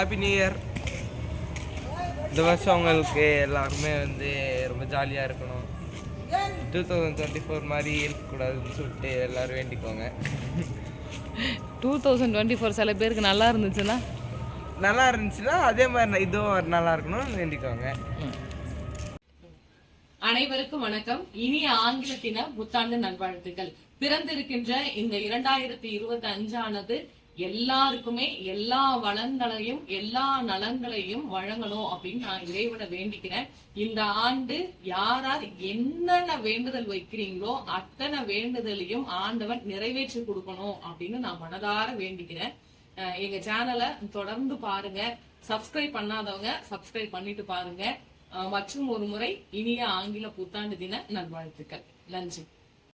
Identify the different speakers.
Speaker 1: Happy new year இந்த வருஷம் உங்களுக்கு எல்லாருமே வந்து ரொம்ப ஜாலியாக இருக்கணும். டூ தௌசண்ட் டுவெண்ட்டி ஃபோர் மாதிரி இருக்கக்கூடாதுன்னு சொல்லிட்டு எல்லாரும் வேண்டிக்கோங்க.
Speaker 2: டூ தௌசண்ட் டுவெண்ட்டி ஃபோர் சில பேருக்கு நல்லா இருந்துச்சுன்னா?
Speaker 1: நல்லா இருந்துச்சுன்னா அதே மாதிரி இதுவும் நல்லா இருக்கணும்னு வேண்டிக்கோங்க.
Speaker 2: அனைவருக்கும் வணக்கம். இனிய ஆங்கிலத்தின புத்தாண்டு நல்வாழ்த்துக்கள். பிறந்திருக்கின்ற இந்த இரண்டாயிரத்தி இருபத்தி அஞ்சானது எல்லாருக்குமே எல்லா வளங்களையும் எல்லா நலன்களையும் வழங்கணும் அப்படின்னு நான் இறைவனை வேண்டிக்கிறேன். இந்த ஆண்டு யாரார் என்னென்ன வேண்டுதல் வைக்கிறீங்களோ அத்தனை வேண்டுதலையும் ஆண்டவன் நிறைவேற்றி கொடுக்கணும் அப்படின்னு நான் மனதார வேண்டிக்கிறேன். எங்க சேனலை தொடர்ந்து பாருங்க. சப்ஸ்கிரைப் பண்ணாதவங்க சப்ஸ்கிரைப் பண்ணிட்டு பாருங்க. மற்றும் ஒரு முறை இனிய ஆங்கில புத்தாண்டு தின நல்வாழ்த்துக்கள். நன்றி.